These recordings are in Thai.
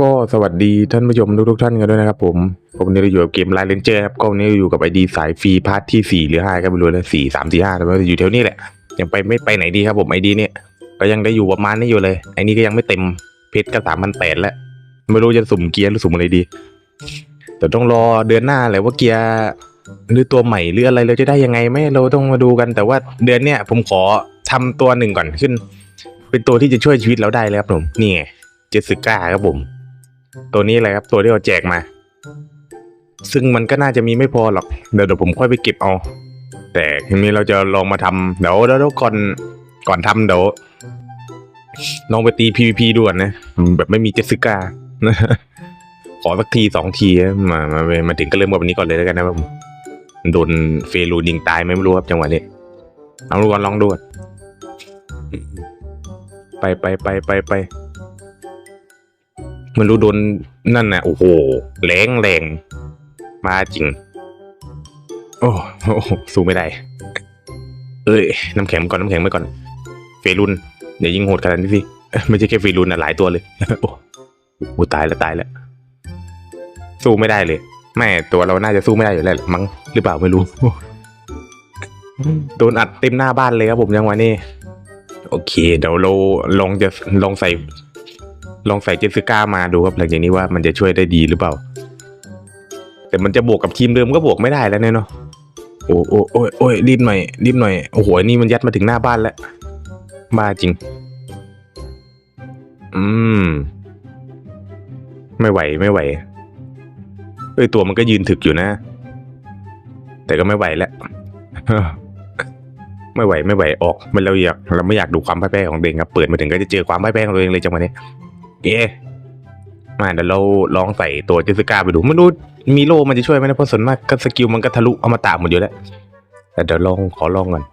ก็สวัสดีท่านผู้ชมทุกท่านกันด้วยนะครับผม ผมวันนี้เราอยู่กับเกมไลน์เลนเจอร์ครับก็วันนี้อยู่กับไอดีสายฟรีพาร์ทที่สี่หรือห้าก็ไม่รู้นะสี่สามสี่ห้าแต่ว่าอยู่แถวนี้แหละยังไปไม่ไปไหนดีครับผมไอดีเนี่ยก็ยังได้อยู่ประมาณนี้อยู่เลยไอนี้ก็ยังไม่เต็มเพชรก็สามพันแปดแล้ว ไม่รู้จะสุ่มเกียร์หรือสุ่มอะไรดี แต่ต้องรอเดือนหน้าแหละว่าเกียร์หรือตัวใหม่หรืออะไรเราจะได้ยังไงไหมเราต้องมาดูกันแต่ว่าเดือนเนี้ยผมขอทำตัวหนึ่งก่อนขึ้น เป็นตัวที่จะช่วยชีวิตเราได้เลยครับผมนี่ไงเจสสิก้าครับผม ตัวนี้อะไรครับตัวที่เราแจกมา ซึ่งมันก็น่าจะมีไม่พอหรอกเดี๋ยวเดี๋ยวผมค่อยไปเก็บเอา แต่ทีนี้เราจะลองมาทำเดี๋ยวเดี๋ยวก่อนก่อนทำเดี๋ยวลองไปตี PVP ด่วนนะ แบบไม่มีเจสสิก้าขอสักทีสองทีมามามาถึงก็เริ่มกับวันนี้ก่อนเลยแล้วกันนะผมโดนเฟรูนยิงตายไม่รู้ครับจังหวะนี้ลองดูก่อนลองดูก่อนไปไปไปไปไป มันรู้โดนนั่นน่ะโอ้โหแรงแรงมาจริง โอ้โหสู้ไม่ได้ เอ้ยน้ำแข็งก่อนน้ำแข็งไปก่อน เฟรุนอย่ายิงโหดขนาดนี้สิไม่ใช่แค่เฟรุนนะหลายตัวเลยโอ้โหตายแล้วตายแล้วสู้ไม่ได้เลยแม่ตัวเราน่าจะสู้ไม่ได้อยู่แล้วมั้งหรือเปล่าไม่รู้โดนอัดเต็มหน้าบ้านเลยครับผมยังวันนี้โอเค เดี๋ยวเราลองจะลองใส่ ลองใส่เจสสิก้ามาดูครับหลังจากนี้ว่ามันจะช่วยได้ดีหรือเปล่า แต่มันจะบวกกับทีมเดิมก็บวกไม่ได้แล้วเนี่ยเนาะโอ้โอ้โอ้ยโอ้ยรีบหน่อยรีบหน่อยโอ้โหอันนี่มันยัดมาถึงหน้าบ้านแล้วบ้าจริง อืม ไม่ไหวไม่ไหวเอ้ยตัวมันก็ยืนถึกอยู่นะ แต่ก็ไม่ไหวแล้วไม่ไหวไม่ไหวออกมันเราอยากเราไม่อยากดูความพ่ายแพ้ของตัวเองครับเปิดมาถึงก็จะเจอความพ่ายแพ้ของตัวเองเลยจังหวะนี้ เอ๊ะมาเดี๋ยวเราลองใส่ตัวเจสสิก้าไปดูไม่รู้มีโลมันจะช่วยไหมนะเพราะส่วนมากก็สกิลมันก็ทะลุเอามาตาหมดอยู่แล้วแต่เดี๋ยวลองขอลองก่อน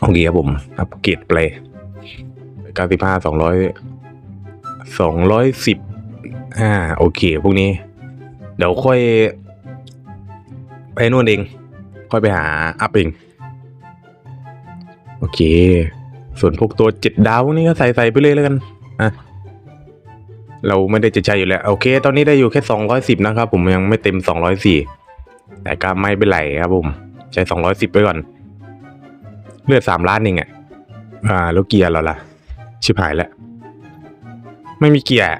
โอเคครับผมอัปเกรดไปเก้าสิบห้าสองร้อยสองร้อยสิบอ่าโอเค พวกนี้ เดี๋ยวค่อย ไปนู่นเอง ค่อยไปหาอัพเอง โอเค ส่วนพวกตัวเจ็ดดาวนี่ก็ใส่ใส่ไปเลยแล้วกัน อะเราไม่ได้จะใช้อยู่แล้ว โอเค ตอนนี้ได้อยู่แค่สองร้อยสิบนะครับ ผมยังไม่เต็มสองร้อยสี่แต่ก็ไม่เป็นไรครับผม ใช้สองร้อยสิบไปก่อน เลือดสามล้านเองอะอ่า แล้วเกียร์เราล่ะ ชิบหายแล้ว ไม่มีเกียร์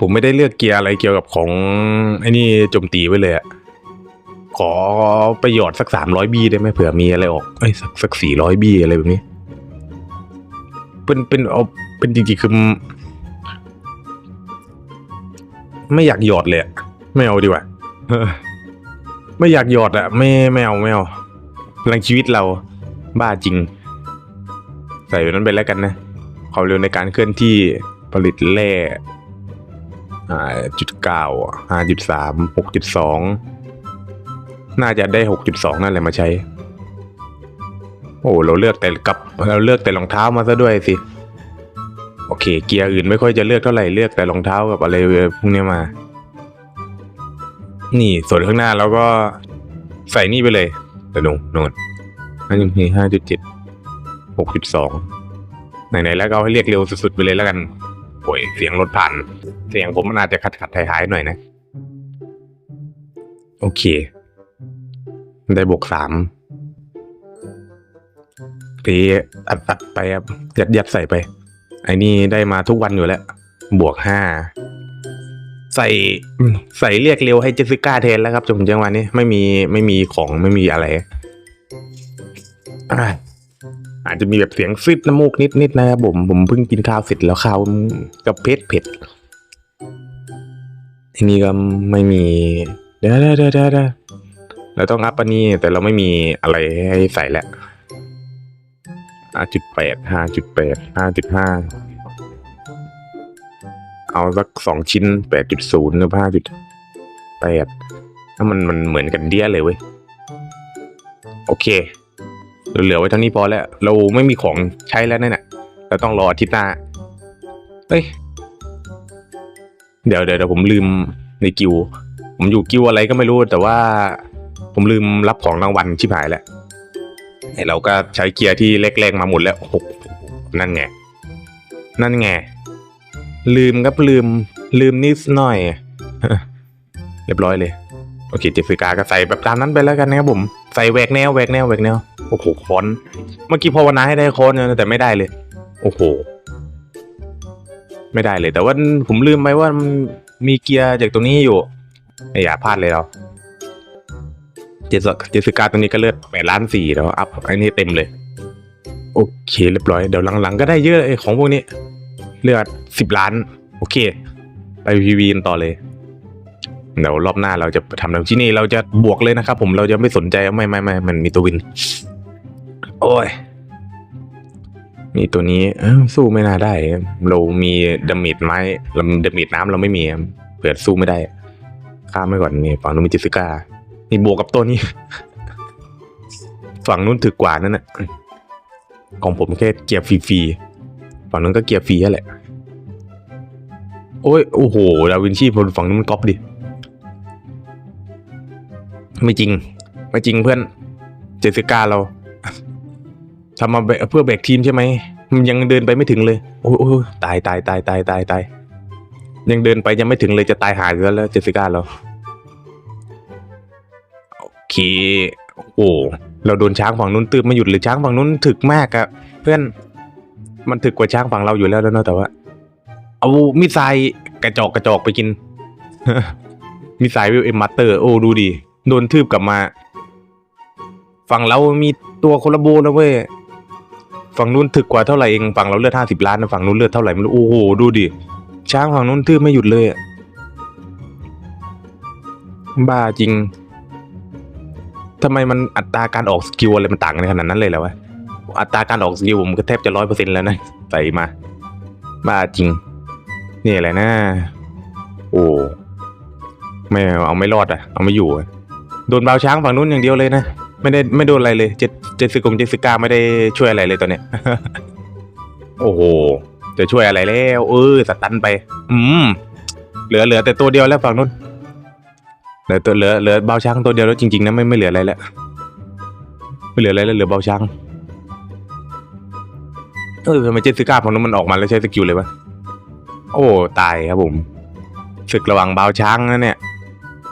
ผมไม่ได้เลือกเกียร์อะไรเกี่ยวกับของไอ้นี่โจมตีไว้เลยอะขอประโยชน์สักสามร้อยบีได้ไหมเผื่อมีอะไรออก เอ้ย สักสักสี่ร้อยบีอะไรแบบนี้ เป็นเป็นเอาเป็นจริงๆคือไม่อยากหยอดเลยไม่เอาดีกว่าไม่อยากหยอดอะไม่ไม่เอาไม่เอาพลังชีวิตเราบ้าจริง ใส่แบบนั้นไปแล้วกันนะความเร็วในการเคลื่อนที่ผลิตแร่จุดเก้าห้าจุดสามหกจุดสองน่าจะได้หกจุดสองนั่นแหละมาใช้ โอ้เราเลือกแต่กับเราเลือกแต่รองเท้ามาซะด้วยสิ โอเค เกียร์อื่นไม่ค่อยจะเลือกเท่าไหร่เลือกแต่รองเท้ากับอะไรพวกนี้มา นี่ส่วนข้างหน้าเราก็ใส่นี่ไปเลยแต่นูนนนอันนี้ห้าจุดเจ็ดหกจุดสองไหนๆแล้วก็ให้เรียกเร็วสุดๆไปเลยแล้วกันโอ้ยเสียงรถผ่าน เสียงผมมันอาจจะขัดขัดๆหายๆหน่อยนะ โอเค ได้บวกสาม ตีอัดอัดไปครับยัดยัดใส่ไป ไอ้นี่ได้มาทุกวันอยู่แล้ว บวกห้าใส่ใส่เรียกเร็วให้เจสสิก้าแทนแล้วครับจนถึงจังหวะนี้ไม่มีไม่มีของไม่มีอะไรอ่าอาจจะมีแบบเสียงซิดน้ำมูกนิดนิดๆนะครับผมผมเพิ่งกินข้าวเสร็จแล้วข้าวกับเผ็ดเผ็ดทีนี้ก็ไม่มีเดี๋ยวเดี๋ยวเดี๋ยวเดี๋ยวเดี๋ยวเราต้องอัพอันนี้แต่เราไม่มีอะไรให้ใส่แล้ว ห้าจุดแปดห้าจุดแปดห้าจุดห้าเอาสักสองชิ้นแปดจุดศูนย์หรือห้าจุดแปดถ้ามันมันเหมือนกันเดียเลยเว้ย โอเค เหลือไว้เท่านี้พอแล้ว เราไม่มีของใช้แล้วนั่นน่ะเราต้องรออาทิตย์หน้า เฮ้ย เดี๋ยวเดี๋ยวผมลืมในกิว ผมอยู่กิวอะไรก็ไม่รู้แต่ว่า ผมลืมรับของรางวัลชิบหายแล้ว เราก็ใช้เกียร์ที่แรกๆมาหมดแล้วโอ้โหนั่นไง นั่นไง ลืมครับลืม ลืมนิดหน่อย เรียบร้อยเลย โอเค เจสิกาก็ใส่แบบตามนั้นไปแล้วกันนะครับผม ใส่แหวกแนวแหวกแนวแหวกแนว โอ้โหคอน เมื่อกี้ภาวนาให้ได้คอนนะแต่ไม่ได้เลย โอ้โห ไม่ได้เลย แต่ว่าผมลืมไปว่ามีเกียร์จากตรงนี้อยู่ ไม่อย่าพลาดเลยเรา เจสเจสสิกาตัวนี้ก็เลือดแปดล้านสี่แล้วอัพอันนี้เต็มเลย โอเคเรียบร้อยเดี๋ยวหลังๆก็ได้เยอะไอ้ของพวกนี้ เลือดสิบล้าน โอเค ไปพีวีนต่อเลยเดี๋ยวรอบหน้าเราจะทำอะไรที่นี่เราจะบวกเลยนะครับผมเราจะไม่สนใจไม่ไม่ไม่มันมีตัววิน โอ้ยมีตัวนี้สู้ไม่น่าได้ เรามีดามิดไม้เราดามิดน้ำเราไม่มีเผื่อสู้ไม่ได้ข้ามไปก่อนนี่ฝั่งนู้นมีจิสก้า นี่บวกกับตัวนี้ ฝั่งนู้นถึกกว่านั่นน่ะของผมแค่เกียร์ฟรีๆฝั่งนู้นก็เกียร์ฟรีนั่แหละ โอ้ยโอ้โหดาวินชีพลฝั่งนู้นมันก๊อปดิ ไม่จริง ไม่จริงเพื่อน เจสิก้าเราทำมาเพื่อแบกทีมใช่ไหมมันยังเดินไปไม่ถึงเลย โอ้ยโอ้ยตายตายตายตายตายตายยังเดินไปยังไม่ถึงเลยจะตายหายแล้วแล้วเจสิก้าเรา เค โอ้เราโดนช้างฝั่งนู้นตืบไม่หยุดเลยช้างฝั่งนู้นถึกมากอะเพื่อนมันถึกกว่าช้างฝั่งเราอยู่แล้วแล้วเนาะแต่ว่า เอามิสไซกระจอกกระจอกไปกิน มิสไซวิวเอ็มมาเตอร์ โอ้ดูดิโดนทืบกลับมา ฝั่งเรามีตัวคนละโบแล้วเว้ยฝั่งนู้นถึกกว่าเท่าไหร่เองฝั่งเราเลือดห้าสิบล้านนะฝั่งนู้นเลือดเท่าไหร่ไม่รู้โอ้โหดูดิช้างฝั่งนู้นทืบไม่หยุดเลยอะบ้าจริง ทำไมมันอัตราการออกสกิลอะไรมันต่างกันขนาดนั้นเลยเหรอวะ อัตราการออกสกิลผมก็แทบจะร้อยเปอร์เซ็นต์แล้วนะ ใส่มา บ้าจริง นี่อะไรนะ โอ้ไม่เอาไม่รอดอะ เอาไม่อยู่ โดนบาวช้างฝั่งนู้นอย่างเดียวเลยนะ ไม่ได้ไม่โดนอะไรเลย เจเจสสิกงเจสสิก้าไม่ได้ช่วยอะไรเลยตอนเนี้ย โอ้โห จะช่วยอะไรแล้ว เออสตันไป อืม เหลือเหลือแต่ตัวเดียวแล้วฝั่งนู้น เหลือตัวเหลือเหลือเบาช้างตัวเดียวแล้วจริงๆนะไม่ไม่เหลืออะไรแล้วไม่เหลืออะไรแล้วเหลือเบาช้างเออทำไมเจสสิก้าฝั่งนู้นมันออกมาแล้วใช้สกิลเลยวะโอ้ตายครับผมศึกระหว่างเบาช้างนะเนี่ย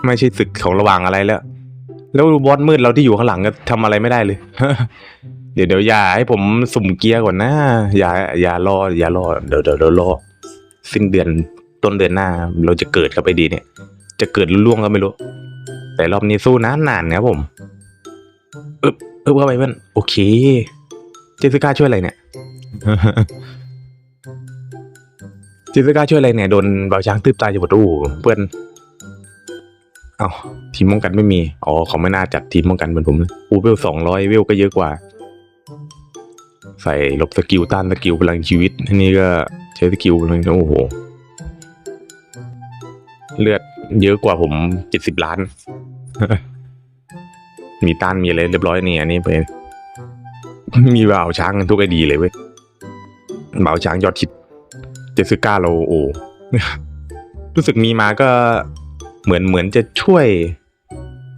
ไม่ใช่ศึกของระหว่างอะไรแล้ว แล้วบอสมืดเราที่อยู่ข้างหลังก็ทำอะไรไม่ได้เลย เดี๋ยวเดี๋ยวอย่าให้ผมสุ่มเกียร์ก่อนนะอย่าอย่ารออย่ารอเดี๋ยวเดี๋ยวเดี๋ยวรอสิ้นเดือนต้นเดือนหน้า เราจะเกิดเข้าไปดีเนี่ย จะเกิดล่วงก็ไม่รู้ แต่รอบนี้สู้นานนานนะครับผมอึบอึบเข้าไปเพื่อนโอเค เจสสิก้าช่วยอะไรเนี่ย เจสสิก้าช่วยอะไรเนี่ยโดนเบาช้างตืบตายจะหมดอู้เพื่อนเอ้าทีมป้องกันไม่มี อ๋อเขาไม่น่าจัดทีมป้องกันเหมือนผมเลยอูเวลสองร้อยเวลก็เยอะกว่า ใส่ลบสกิลต้านสกิลพลังชีวิตอันนี้ก็ใช้สกิลพลังโอ้โห เลือดเยอะกว่าผมเจ็ดสิบล้าน มีต้านมีอะไรเรียบร้อยนี่อันนี้ไปมีบ่าวช้างกันทุกไอดีเลยเว้ยบ่าวช้างยอดชิดเจสสิก้าเราโอ้รู้สึกมีมาก็เหมือนเหมือนจะช่วย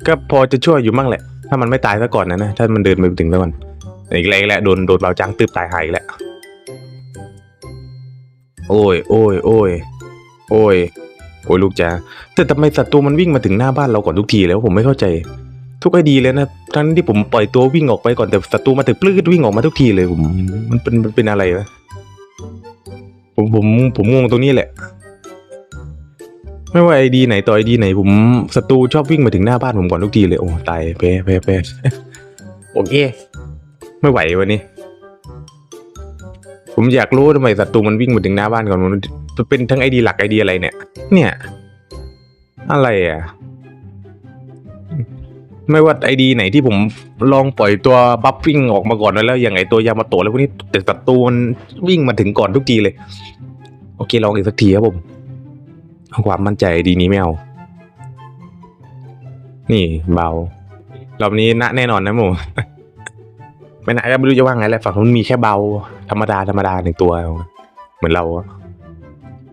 ก็พอจะช่วยอยู่มั่งแหละ ถ้ามันไม่ตายซะก่อนนะนะ ถ้ามันเดินไปถึงซะก่อนอีกแล้วอีกแล้วโดนโดนบ่าวช้างตืบตายหายอีกแล้วโอ้ย โอ้ย โอ้ย โอ้ย โอ้ยลูกจ้าแต่ทำไมศัตรูมันวิ่งมาถึงหน้าบ้านเราก่อนทุกทีแล้วผมไม่เข้าใจ ทุกไอดีเลยนะทั้งที่ผมปล่อยตัววิ่งออกไปก่อนแต่ศัตรูมาถึงปลื้ดวิ่งออกมาทุกทีเลยผมมันเป็นมันเป็นอะไรวะผมผมผมงงตรงนี้แหละ ไม่ว่าไอดีไหนต่อไอดีไหน ผมศัตรูชอบวิ่งมาถึงหน้าบ้านผมก่อนทุกทีเลยโอ้ตายแพ้แพ้แพ้โอเคไม่ไหววันนี้ ผมอยากรู้ทำไมศัตรูมันวิ่งมาถึงหน้าบ้านก่อนมันเป็นทั้งไอดีหลักไอดีอะไรเนี่ย เนี่ย อะไรอะ ไม่ว่าไอดีไหนที่ผมลองปล่อยตัวบัฟวิ่งออกมาก่อนแล้วอย่างไอตัวยามาโตะแล้วพวกนี้แต่ศัตรูมันวิ่งมาถึงก่อนทุกทีเลย โอเคลองอีกสักทีครับผมความมั่นใจดีนี้ไม่เอา นี่เบารอบนี้นะแน่นอนนะหมูไม่น่าจะไม่รู้จะว่าไงแหละฝั่งนู้นมีแค่เบา ธรรมดาธรรมดาหนึ่งตัว เหมือนเรา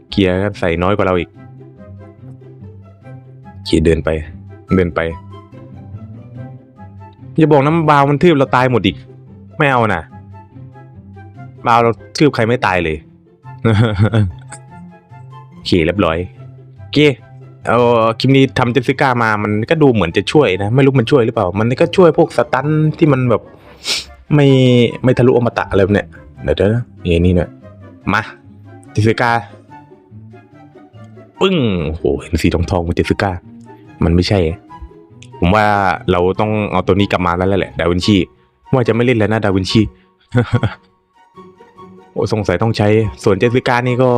เกียร์ก็ใส่น้อยกว่าเราอีกเกียร์เดินไป เดินไปอย่าบอกนะบาวมันทืบเราตายหมดอีก ไม่เอานะบาวเราทืบใครไม่ตายเลยโอเคเรียบร้อยโอเคเอาคลิปนี้ทำเจสิก้ามามันก็ดูเหมือนจะช่วยนะ ไม่รู้มันช่วยหรือเปล่า มันก็ช่วยพวกสตันที่มันแบบ ไม่ไม่ทะลุอมตะอะไรเนี่ย เดี๋ยวเดี๋ยวนะนี่นี่เนี่ยมาเจสสิก้าปึ้งโอ้โหเห็นสีทองทองๆมันเจสสิก้ามันไม่ใช่ ผมว่าเราต้องเอาตัวนี้กลับมาแล้วแหละ ดาวินชีว่าจะไม่เล่นแล้วนะดาวินชีโอ้สงสัยต้องใช้ ส่วนเจสสิก้านี่ก็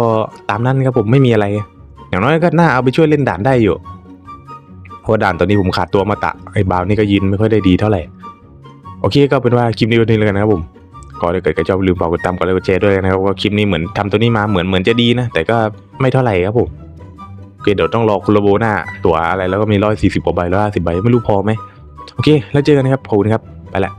ตามนั้นครับผมไม่มีอะไร อย่างน้อยก็น่าเอาไปช่วยเล่นด่านได้อยู่ เพราะด่านตอนนี้ผมขาดตัวมาตะไอ้บาวนี่ก็ยินไม่ค่อยได้ดีเท่าไหร่ โอเคก็เป็นว่าคลิปนี้วันนี้แล้วกันนะครับผม ก็ถ้าเกิดใครชอบลืมฝากกดตามกดไลค์กดแชร์ด้วยนะครับว่าคลิปนี้เหมือนทำตัวนี้มาเหมือนเหมือนจะดีนะ แต่ก็ไม่เท่าไหร่ครับผมโอเคเดี๋ยวต้องรอคุณโรโบหน้าตั๋วอะไรแล้วก็มีร้อยสี่สิบกว่าใบร้อยห้าสิบใบไม่รู้พอไหมโอเค แล้วเจอกันนะครับขอบคุณครับ ไปละ